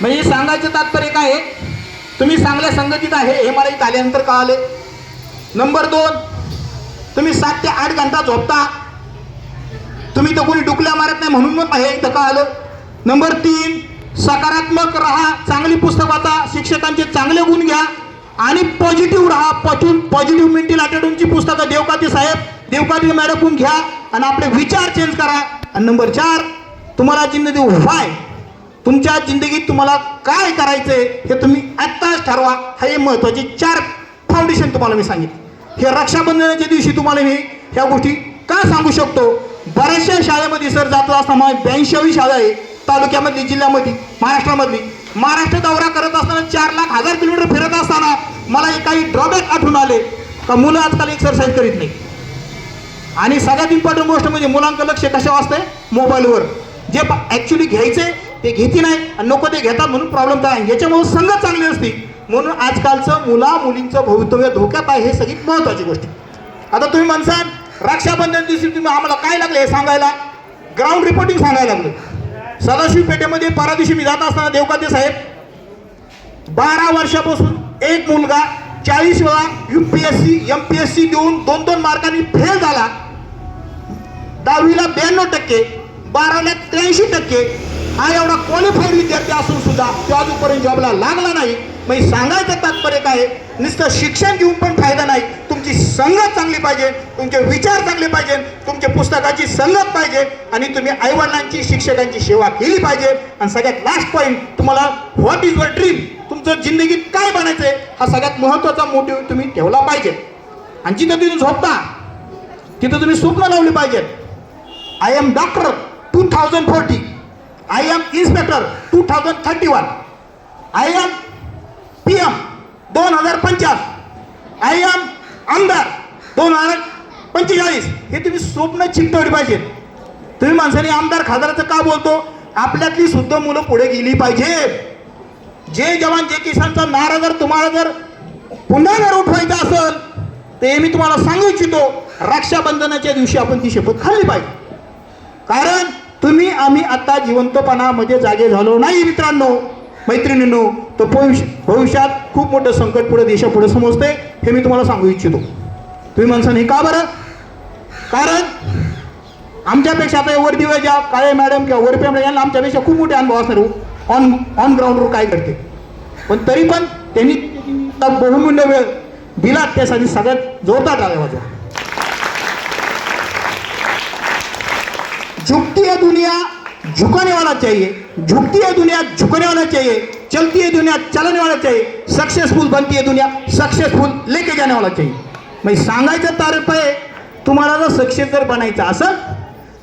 म्हणजे सांगायचं तात्पर्य काय आहे? तुम्ही चांगल्या संगतीत आहे हे मला इथं आल्यानंतर कळाले. नंबर दोन तुम्ही सात ते आठ घंटा झोपता. तुम्ही तर कोणी डुकल्या मारत नाही म्हणून मग हे इथं कळालं. नंबर तीन सकारात्मक राहा चांगली पुस्तक वाचा शिक्षकांचे चांगले गुण घ्या आणि पॉझिटिव्ह राहा पॉझिटिव्ह पॉझिटिव्ह मेंटल अटेट्यूडची पुस्तकं देवकाती साहेब देवकाती मॅडम घ्या आणि आपले विचार चेंज करा. आणि नंबर चार तुम्हाला जिंदगी व्हाय तुमच्या जिंदगीत तुम्हाला काय करायचंय हे तुम्ही आत्ताच ठरवा. हे महत्त्वाचे चार फाउंडेशन तुम्हाला मी सांगितले. हे रक्षाबंधनाच्या दिवशी तुम्हाला मी ह्या गोष्टी का सांगू शकतो? बऱ्याचशा शाळेमध्ये सर जातो असताना ब्याऐंशीवी शाळा आहे तालुक्यामधली जिल्ह्यामधली महाराष्ट्रामधली. महाराष्ट्र दौरा करत असताना चार लाख हजार किलोमीटर फिरत असताना मला एक काही ड्रॉबॅक आठवून आले. का मुलं आजकाल एक्सरसाइज करीत नाही आणि सगळ्यात इम्पॉर्टंट गोष्ट म्हणजे मुलांचं लक्ष कशावर वाचतंय मोबाईलवर. जे ॲक्च्युली घ्यायचे ते घेती नाही आणि नको ते घेतात म्हणून प्रॉब्लेम काय? याच्यामुळे संघ चांगली असते. म्हणून आजकालचं मुला मुलींचं भवितव्य धोक्यात आहे हे सगळी महत्वाची गोष्ट. आता तुम्ही म्हणसाल रक्षाबंधन दिवशी तुम्ही आम्हाला काय लागलं हे सांगायला? ग्राउंड रिपोर्टिंग सांगायला लागलं. सदाशिव पेठेमध्ये परा दिवशी मी जात असताना देवकाते साहेब बारा वर्षापासून एक मुलगा चाळीस वेळा U P S C M P S C देऊन दोन दोन मार्कांनी फेल झाला. दहावीला ब्याण्णव टक्के बाराला त्र्याऐंशी टक्के हा एवढा क्वालिफाईड विद्यार्थी असून सुद्धा तो अजूनपर्यंत जॉबला लागला नाही. मग सांगायचं तात्पर्य काय आहे? नुसतं शिक्षण घेऊन पण फायदा नाही. तुमची संगत चांगली पाहिजे तुमचे विचार चांगले पाहिजे तुमच्या पुस्तकाची संगत पाहिजे आणि तुम्ही आईवडिलांची शिक्षकांची सेवा केली पाहिजे. आणि सगळ्यात लास्ट पॉईंट तुम्हाला व्हॉट इज युअर ड्रीम तुमचं जिंदगीत काय बनायचंय? हा सगळ्यात महत्त्वाचा मोटिव्ह तुम्ही ठेवला पाहिजे. आणि जिथं तुम्ही झोपता तिथं तुम्ही स्वप्न लावली पाहिजेत. I am doctor two thousand forty I am inspector two thousand thirty one I am P M दोन हजार पंचास आय एम आमदार दोन हजार पंचेचाळीस. हे तुम्ही स्वप्न चिंतवली पाहिजेत तुम्ही माणसाने आमदार खासदाराचं का बोलतो? आपल्यातली सुद्धा मुलं पुढे गेली पाहिजे. जे जवान जे किसानचा नारा जर तुम्हाला जर पुन्हा जर उठवायचा असेल ते मी तुम्हाला सांगू इच्छितो रक्षाबंधनाच्या दिवशी आपण ती शपथ खाल्ली पाहिजे. कारण तुम्ही आम्ही आता जिवंतपणामध्ये जागे झालो नाही मित्रांनो. मैत्रिणींनो तर भविष्य भविष्यात खूप मोठं संकट पुढे देशापुढे समजते हे मी तुम्हाला सांगू इच्छितो. तुम्ही म्हणसान हे का बरं? कारण आमच्यापेक्षा आता वरती ज्या काळे मॅडम किंवा वरपे मॅडम यांना आमच्यापेक्षा खूप मोठे अनुभव असणार ऑन ऑन ग्राउंडवर काय करते? पण तरी पण त्यांनी बहुमूल्य वेळ दिला त्यासाठी सगळ्यात जोरदार टाळ्या वाजवा झुकती है दुनिया झुकने वाला चाहिए। झुकती है दुनिया झुकने वाला चाहिए। चलती है दुनिया चलने वाला चाहिए। सक्सेसफुल बनती है दुनिया सक्सेसफुल लेके जाने वाला चाहिए। म्हणजे सांगायचं तारतम्य तुम्हाला जर सक्सेस जर बनायचं असं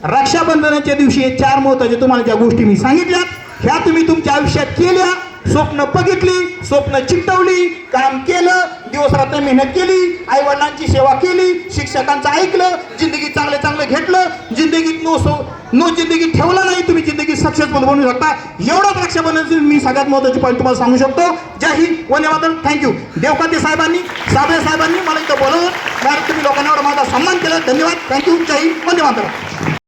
रक्षाबंधनाच्या दिवशी चार महत्त्वाचे तुम्हाला ज्या गोष्टी मी सांगितल्या ह्या तुम्ही तुमच्या आयुष्यात केल्या स्वप्न बघितली स्वप्न चिकटवली काम केलं दिवस रात्र मेहनत केली आईवडिलांची सेवा केली शिक्षकांचं ऐकलं जिंदगी चांगलं चांगलं घेतलं जिंदगीत नो सो नो जिंदगी ठेवला नाही तुम्ही जिंदगी सक्सेसफुल बनवू शकता. एवढंच रक्षाबंधन मी सगळ्यात महत्वाची पॉईंट तुम्हाला सांगू शकतो. जय हिंद वंदे मातरम थँक्यू देवकाते साहेबांनी साबळे साहेबांनी मला इथं बोलवलं. तुम्ही लोकांना एवढा माझा सन्मान केला. धन्यवाद थँक्यू जय हिंद वंदे मातरम.